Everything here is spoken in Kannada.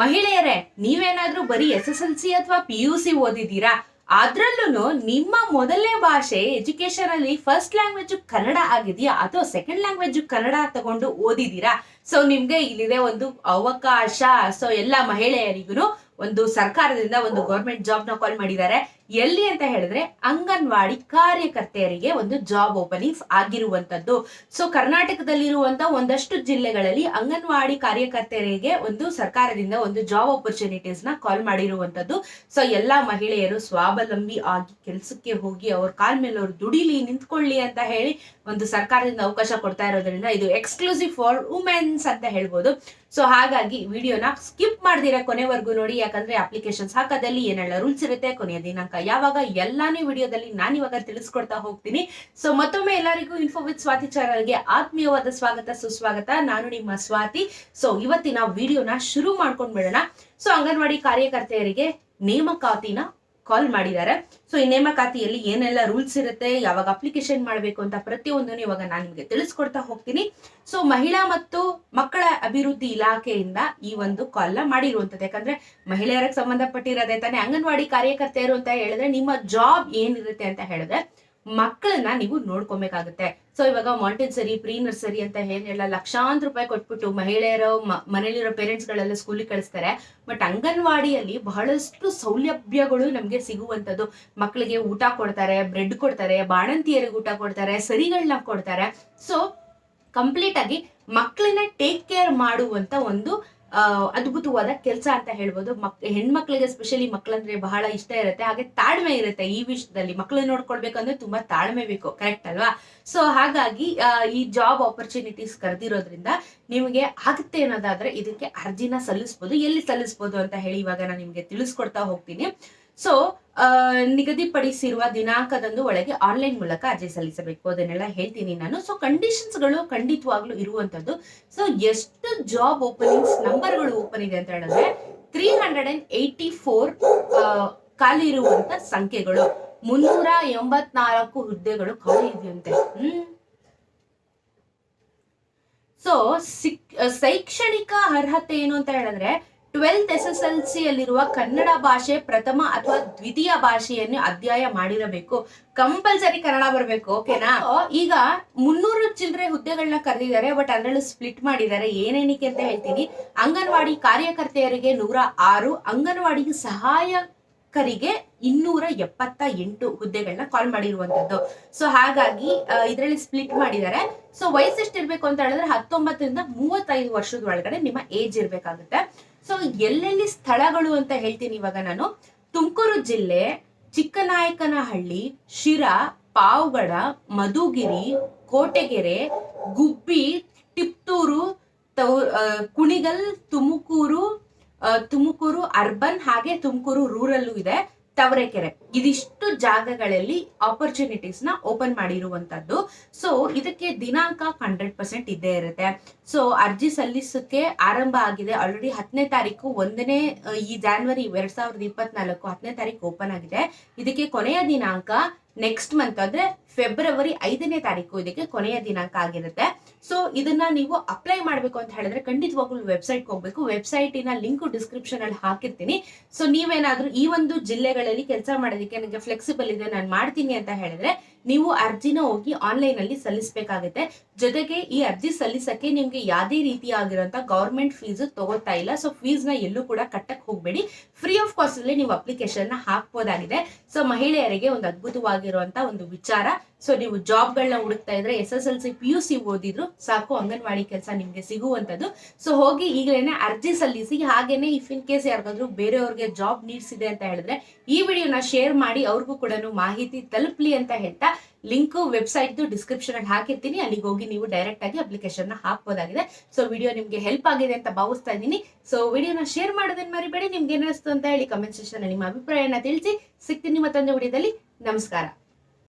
ಮಹಿಳೆಯರೇ, ನೀವೇನಾದ್ರೂ ಬರೀ ಎಸ್ ಎಸ್ ಎಲ್ ಸಿ ಅಥವಾ ಪಿ ಯು ಸಿ ಓದಿದ್ದೀರಾ? ಅದ್ರಲ್ಲೂ ನಿಮ್ಮ ಮೊದಲನೇ ಭಾಷೆ ಎಜುಕೇಶನ್ ಅಲ್ಲಿ ಫಸ್ಟ್ ಲ್ಯಾಂಗ್ವೇಜ್ ಕನ್ನಡ ಆಗಿದೆಯಾ? ಅಥವಾ ಸೆಕೆಂಡ್ ಲ್ಯಾಂಗ್ವೇಜ್ ಕನ್ನಡ ತಗೊಂಡು ಓದಿದ್ದೀರಾ? ಸೊ ನಿಮ್ಗೆ ಇಲ್ಲಿದೆ ಒಂದು ಅವಕಾಶ. ಸೊ ಎಲ್ಲ ಮಹಿಳೆಯರಿಗೂ ಒಂದು ಸರ್ಕಾರದಿಂದ ಒಂದು ಗೌರ್ಮೆಂಟ್ ಜಾಬ್ನ ಕಾಲ್ ಮಾಡಿದ್ದಾರೆ. ಎಲ್ಲಿ ಅಂತ ಹೇಳಿದ್ರೆ ಅಂಗನವಾಡಿ ಕಾರ್ಯಕರ್ತೆಯರಿಗೆ ಒಂದು ಜಾಬ್ ಓಪನಿಂಗ್ಸ್ ಆಗಿರುವಂತದ್ದು ಸೊ ಕರ್ನಾಟಕದಲ್ಲಿರುವಂತ ಒಂದಷ್ಟು ಜಿಲ್ಲೆಗಳಲ್ಲಿ ಅಂಗನವಾಡಿ ಕಾರ್ಯಕರ್ತೆಯರಿಗೆ ಒಂದು ಸರ್ಕಾರದಿಂದ ಒಂದು ಜಾಬ್ ಆಪರ್ಚುನಿಟೀಸ್ನ ಕಾಲ್ ಮಾಡಿರುವಂತದ್ದು ಸೊ ಎಲ್ಲಾ ಮಹಿಳೆಯರು ಸ್ವಾವಲಂಬಿ ಆಗಿ ಕೆಲಸಕ್ಕೆ ಹೋಗಿ ಅವ್ರ ಕಾಲ್ ಮೇಲೆ ಅವ್ರು ದುಡಿಲಿ, ನಿಂತ್ಕೊಳ್ಳಿ ಅಂತ ಹೇಳಿ ಒಂದು ಸರ್ಕಾರದಿಂದ ಅವಕಾಶ ಕೊಡ್ತಾ ಇರೋದ್ರಿಂದ ಇದು ಎಕ್ಸ್ಕ್ಲೂಸಿವ್ ಫಾರ್ ವುಮೆನ್ಸ್ ಅಂತ ಹೇಳ್ಬೋದು. ಸೊ ಹಾಗಾಗಿ ವಿಡಿಯೋನ ಸ್ಕಿಪ್ ಮಾಡ್ದಿರ ಕೊನೆವರೆಗೂ ನೋಡಿ, ಯಾಕಂದ್ರೆ ಅಪ್ಲಿಕೇಶನ್ಸ್ ಹಾಕೋದಲ್ಲಿ ಏನೆಲ್ಲ ರೂಲ್ಸ್ ಇರುತ್ತೆ, ಕೊನೆಯ ದಿನಾಂಕ ಯಾವಾಗ ಎಲ್ಲಾನೇ ವಿಡಿಯೋದಲ್ಲಿ ನಾನು ಇವಾಗ ತಿಳಿಸ್ಕೊಡ್ತಾ ಹೋಗ್ತೀನಿ. ಸೊ ಮತ್ತೊಮ್ಮೆ ಎಲ್ಲರಿಗೂ ಇನ್ಫೋ ವಿತ್ ಸ್ವಾತಿ ಚಾನಲ್ಗೆ ಆತ್ಮೀಯವಾದ ಸ್ವಾಗತ, ಸುಸ್ವಾಗತ. ನಾನು ನಿಮ್ಮ ಸ್ವಾತಿ. ಸೊ ಇವತ್ತಿನ ವಿಡಿಯೋನ ಶುರು ಮಾಡ್ಕೊಂಡ್ ಬಿಡೋಣ. ಸೊ ಅಂಗನವಾಡಿ ಕಾರ್ಯಕರ್ತೆಯರಿಗೆ ನೇಮಕಾತಿನ ಕಾಲ್ ಮಾಡಿದ್ದಾರೆ. ಸೊ ಈ ನೇಮಕಾತಿಯಲ್ಲಿ ಏನೆಲ್ಲ ರೂಲ್ಸ್ ಇರುತ್ತೆ, ಯಾವಾಗ ಅಪ್ಲಿಕೇಶನ್ ಮಾಡಬೇಕು ಅಂತ ಪ್ರತಿಯೊಂದನ್ನು ಇವಾಗ ನಾನು ನಿಮಗೆ ತಿಳಿಸ್ಕೊಡ್ತಾ ಹೋಗ್ತೀನಿ. ಸೊ ಮಹಿಳಾ ಮತ್ತು ಮಕ್ಕಳ ಅಭಿವೃದ್ಧಿ ಇಲಾಖೆಯಿಂದ ಈ ಒಂದು ಕಾಲ್ನ ಮಾಡಿರುವಂತದ್ದು ಯಾಕಂದ್ರೆ ಮಹಿಳೆಯರಿಗೆ ಸಂಬಂಧಪಟ್ಟಿರೋದೇ ತಾನೇ ಅಂಗನವಾಡಿ ಕಾರ್ಯಕರ್ತೆಯರು ಅಂತ ಹೇಳಿದ್ರೆ ನಿಮ್ಮ ಜಾಬ್ ಏನಿರುತ್ತೆ ಅಂತ ಹೇಳಿದ್ರೆ ಮಕ್ಕಳನ್ನ ನೀವು ನೋಡ್ಕೊಬೇಕಾಗುತ್ತೆ. ಸೊ ಇವಾಗ ಮಾಂಟೆನ್ಸರಿ ಪ್ರೀ ನರ್ಸರಿ ಅಂತ ಏನೆಲ್ಲ ಲಕ್ಷಾಂತರ ರೂಪಾಯಿ ಕೊಟ್ಬಿಟ್ಟು ಮಹಿಳೆಯರ ಮನೇಲಿರೋ ಪೇರೆಂಟ್ಸ್ ಗಳೆಲ್ಲ ಸ್ಕೂಲಿಗೆ ಕಳಿಸ್ತಾರೆ. ಬಟ್ ಅಂಗನವಾಡಿಯಲ್ಲಿ ಬಹಳಷ್ಟು ಸೌಲಭ್ಯಗಳು ನಮಗೆ ಸಿಗುವಂಥದ್ದು. ಮಕ್ಕಳಿಗೆ ಊಟ ಕೊಡ್ತಾರೆ ಬ್ರೆಡ್ ಕೊಡ್ತಾರೆ, ಬಾಣಂತಿಯರಿಗೆ ಊಟ ಕೊಡ್ತಾರೆ ಸರಿಗಳನ್ನ ಕೊಡ್ತಾರೆ. ಸೊ ಕಂಪ್ಲೀಟ್ ಆಗಿ ಮಕ್ಕಳನ್ನ ಟೇಕ್ ಕೇರ್ ಮಾಡುವಂತ ಒಂದು ಅದ್ಭುತವಾದ ಕೆಲಸ ಅಂತ ಹೇಳ್ಬೋದು. ಮಕ್, ಹೆಣ್ಮಕ್ಳಿಗೆ ಸ್ಪೆಷಲಿ ಮಕ್ಳಂದ್ರೆ ಬಹಳ ಇಷ್ಟ ಇರುತ್ತೆ. ಹಾಗೆ ತಾಳ್ಮೆ ಇರುತ್ತೆ ಈ ವಿಷಯದಲ್ಲಿ. ಮಕ್ಳನ್ನ ನೋಡ್ಕೊಳ್ಬೇಕಂದ್ರೆ ತುಂಬಾ ತಾಳ್ಮೆ ಬೇಕು. ಕರೆಕ್ಟ್ ಅಲ್ವಾ? ಸೊ ಹಾಗಾಗಿ ಈ ಜಾಬ್ ಆಪರ್ಚುನಿಟೀಸ್ ಕರೆದಿರೋದ್ರಿಂದ ನಿಮಗೆ ಆಗುತ್ತೆ ಅನ್ನೋದಾದ್ರೆ ಇದಕ್ಕೆ ಅರ್ಜಿನ ಸಲ್ಲಿಸ್ಬೋದು. ಎಲ್ಲಿ ಸಲ್ಲಿಸ್ಬೋದು ಅಂತ ಹೇಳಿ ಇವಾಗ ನಾನು ನಿಮಗೆ ತಿಳಿಸ್ಕೊಡ್ತಾ ಹೋಗ್ತೀನಿ. ಸೊ ನಿಗದಿಪಡಿಸಿರುವ ದಿನಾಂಕದಂದು ಒಳಗೆ ಆನ್ಲೈನ್ ಮೂಲಕ ಅರ್ಜಿ ಸಲ್ಲಿಸಬೇಕು. ಅದನ್ನೆಲ್ಲ ಹೇಳ್ತೀನಿ ನಾನು. ಸೊ ಕಂಡೀಷನ್ಸ್ಗಳು ಖಂಡಿತವಾಗ್ಲೂ ಇರುವಂತದ್ದು. ಸೊ ಎಷ್ಟು ಜಾಬ್ ಓಪನಿಂಗ್ಸ್ ನಂಬರ್ಗಳು ಓಪನ್ ಇದೆ ಅಂತ ಹೇಳಿದ್ರೆ three hundred and eighty four ಖಾಲಿ ಇರುವಂತ ಸಂಖ್ಯೆಗಳು. ಮುನ್ನೂರ ಎಂಬತ್ನಾಲ್ಕು ಹುದ್ದೆಗಳು ಖಾಲಿ ಇದೆಯಂತೆ. ಸೊ ಶೈಕ್ಷಣಿಕ ಅರ್ಹತೆ ಏನು ಅಂತ ಹೇಳಿದ್ರೆ twelfth S S L C ಅಲ್ಲಿರುವ ಕನ್ನಡ ಭಾಷೆ ಪ್ರಥಮ ಅಥವಾ ದ್ವಿತೀಯ ಭಾಷೆಯನ್ನು ಅಧ್ಯಾಯ ಮಾಡಿರಬೇಕು. ಕಂಪಲ್ಸರಿ ಕನ್ನಡ ಬರಬೇಕು ಓಕೆನಾ ಈಗ ಮುನ್ನೂರು ಚಿಲ್ಲರೆ ಹುದ್ದೆಗಳನ್ನ ಕರೆದಿದ್ದಾರೆ ಬಟ್ ಅದರಲ್ಲೂ ಸ್ಪ್ಲಿಟ್ ಮಾಡಿದ್ದಾರೆ. ಏನೇನಿಕೆ ಅಂತ ಹೇಳ್ತೀನಿ. ಅಂಗನವಾಡಿ ಕಾರ್ಯಕರ್ತೆಯರಿಗೆ ನೂರ ಆರು ಅಂಗನವಾಡಿ ಸಹಾಯಕರಿಗೆ ಇನ್ನೂರ ಎಪ್ಪತ್ತ ಎಂಟು ಹುದ್ದೆಗಳನ್ನ ಕಾಲ್ ಮಾಡಿರುವಂತದ್ದು. ಸೊ ಹಾಗಾಗಿ ಇದರಲ್ಲಿ ಸ್ಪ್ಲಿಟ್ ಮಾಡಿದ್ದಾರೆ. ಸೊ ವಯಸ್ಸೆಷ್ಟಿರ್ಬೇಕು ಅಂತ ಹೇಳಿದ್ರೆ ಹತ್ತೊಂಬತ್ತರಿಂದ ಮೂವತ್ತೈದು ವರ್ಷದ ಒಳಗಡೆ ನಿಮ್ಮ ಏಜ್ ಇರ್ಬೇಕಾಗುತ್ತೆ. ಸೊ ಎಲ್ಲೆಲ್ಲಿ ಸ್ಥಳಗಳು ಅಂತ ಹೇಳ್ತೀನಿ ಇವಾಗ ನಾನು. ತುಮಕೂರು ಜಿಲ್ಲೆ ಚಿಕ್ಕನಾಯಕನಹಳ್ಳಿ ಶಿರಾ ಪಾವಗಡ ಮಧುಗಿರಿ ಕೋಟೆಗೆರೆ ಗುಬ್ಬಿ ಆ, ಕುಣಿಗಲ್ ತುಮಕೂರು ತುಮಕೂರು ಅರ್ಬನ್ ಹಾಗೆ ತುಮಕೂರು ರೂರಲ್ಲೂ ಇದೆ. ತವರೆಕೆರೆ. ಇದಿಷ್ಟು ಜಾಗಗಳಲ್ಲಿ ಆಪರ್ಚುನಿಟೀಸ್ನ ಓಪನ್ ಮಾಡಿರುವಂತದ್ದು. ಸೊ ಇದಕ್ಕೆ ದಿನಾಂಕ ಹಂಡ್ರೆಡ್ ಪರ್ಸೆಂಟ್ ಇದ್ದೇ ಇರುತ್ತೆ. ಸೊ ಅರ್ಜಿ ಸಲ್ಲಿಸಕ್ಕೆ ಆರಂಭ ಆಗಿದೆ. ಆಲ್ರೆಡಿ ಹತ್ತನೇ ತಾರೀಕು ಒಂದನೇ ಈ ಜಾನ್ವರಿ ಎರಡ್ ಸಾವಿರದ ಇಪ್ಪತ್ನಾಲ್ಕು ಹತ್ತನೇ ತಾರೀಕು ಓಪನ್ ಆಗಿದೆ. ಇದಕ್ಕೆ ಕೊನೆಯ ದಿನಾಂಕ ನೆಕ್ಸ್ಟ್ ಮಂತ್ ಅಂದ್ರೆ ಫೆಬ್ರವರಿ ಐದನೇ ತಾರೀಕು ಇದಕ್ಕೆ ಕೊನೆಯ ದಿನಾಂಕ ಆಗಿರುತ್ತೆ. ಸೊ ಇದನ್ನ ನೀವು ಅಪ್ಲೈ ಮಾಡಬೇಕು ಅಂತ ಹೇಳಿದ್ರೆ ಖಂಡಿತವಾಗ್ಲೂ ವೆಬ್ಸೈಟ್ ಹೋಗ್ಬೇಕು. ವೆಬ್ಸೈಟಿನ ಲಿಂಕ್ ಡಿಸ್ಕ್ರಿಪ್ಷನ್ ಅಲ್ಲಿ ಹಾಕಿರ್ತೀನಿ. ಸೊ ನೀವೇನಾದ್ರೂ ಈ ಒಂದು ಜಿಲ್ಲೆಗಳಲ್ಲಿ ಕೆಲಸ ಮಾಡೋದಕ್ಕೆ ನನಗೆ ಫ್ಲೆಕ್ಸಿಬಲ್ ಇದೆ, ನಾನು ಮಾಡ್ತೀನಿ ಅಂತ ಹೇಳಿದ್ರೆ ನೀವು ಅರ್ಜಿನ ಹೋಗಿ ಆನ್ಲೈನ್ ಅಲ್ಲಿ ಸಲ್ಲಿಸಬೇಕಾಗುತ್ತೆ. ಜೊತೆಗೆ ಈ ಅರ್ಜಿ ಸಲ್ಲಿಸಕ್ಕೆ ನಿಮ್ಗೆ ಯಾವುದೇ ರೀತಿಯಾಗಿರುವಂತ ಗೌರ್ಮೆಂಟ್ ಫೀಸ್ ತಗೋತಾ ಇಲ್ಲ. ಸೊ ಫೀಸ್ನ ಎಲ್ಲೂ ಕೂಡ ಕಟ್ಟಕ್ ಹೋಗ್ಬೇಡಿ. ಫ್ರೀ ಆಫ್ ಕಾಸ್ಟ್ ಅಲ್ಲಿ ನೀವು ಅಪ್ಲಿಕೇಶನ್ನ ಹಾಕ್ಬೋದಾಗಿದೆ. ಸೊ ಮಹಿಳೆಯರಿಗೆ ಒಂದು ಅದ್ಭುತವಾಗಿರುವಂತ ಒಂದು ವಿಚಾರ. ಸೊ ನೀವು ಜಾಬ್ಗಳನ್ನ ಹುಡುಕ್ತಾ ಇದ್ರೆ S S L C P U C ಓದಿದ್ರು ಸಾಕು, ಅಂಗನವಾಡಿ ಕೆಲಸ ನಿಮ್ಗೆ ಸಿಗುವಂತದ್ದು ಸೊ ಹೋಗಿ ಈಗಲೇ ಅರ್ಜಿ ಸಲ್ಲಿಸಿ, ಹಾಗೇನೆ ಇಫ್ ಇನ್ ಕೇಸ್ ಯಾರಿಗಾದ್ರೂ ಬೇರೆಯವ್ರಿಗೆ ಜಾಬ್ ನೀಡ್ಸ್ ಇದೆ ಅಂತ ಹೇಳಿದ್ರೆ ಈ ವಿಡಿಯೋನ ಶೇರ್ ಮಾಡಿ, ಅವ್ರಿಗೂ ಕೂಡ ಮಾಹಿತಿ ತಲುಪ್ಲಿ ಅಂತ ಹೇಳ್ತಾ ಲಿಂಕ್ ವೆಬ್ಸೈಟ್ ಡಿಸ್ಕ್ರಿಪ್ಷನ್ ಅಲ್ಲಿ ಹಾಕಿರ್ತೀನಿ. ಅಲ್ಲಿಗೆ ಹೋಗಿ ನೀವು ಡೈರೆಕ್ಟ್ ಆಗಿ ಅಪ್ಲಿಕೇಶನ್ನ ಹಾಕ್ಬೋದಾಗಿದೆ. ಸೊ ವಿಡಿಯೋ ನಿಮ್ಗೆ ಹೆಲ್ಪ್ ಆಗಿದೆ ಅಂತ ಭಾವಿಸ್ತಾ ಇದ್ದೀನಿ. ಸೊ ವಿಡಿಯೋನ ಶೇರ್ ಮಾಡೋದನ್ನ ಮರಿಬೇಡಿ. ನಿಮ್ಗೆ ಏನಿಸ್ತು ಅಂತ ಹೇಳಿ ಕಮೆಂಟ್ ಸೆಕ್ಷನ್ ನಿಮ್ಮ ಅಭಿಪ್ರಾಯನ ತಿಳಿಸಿ. ಸಿಗ್ತೀನಿ ಮತ್ತೊಂದು ವಿಡಿಯೋದಲ್ಲಿ. ನಮಸ್ಕಾರ.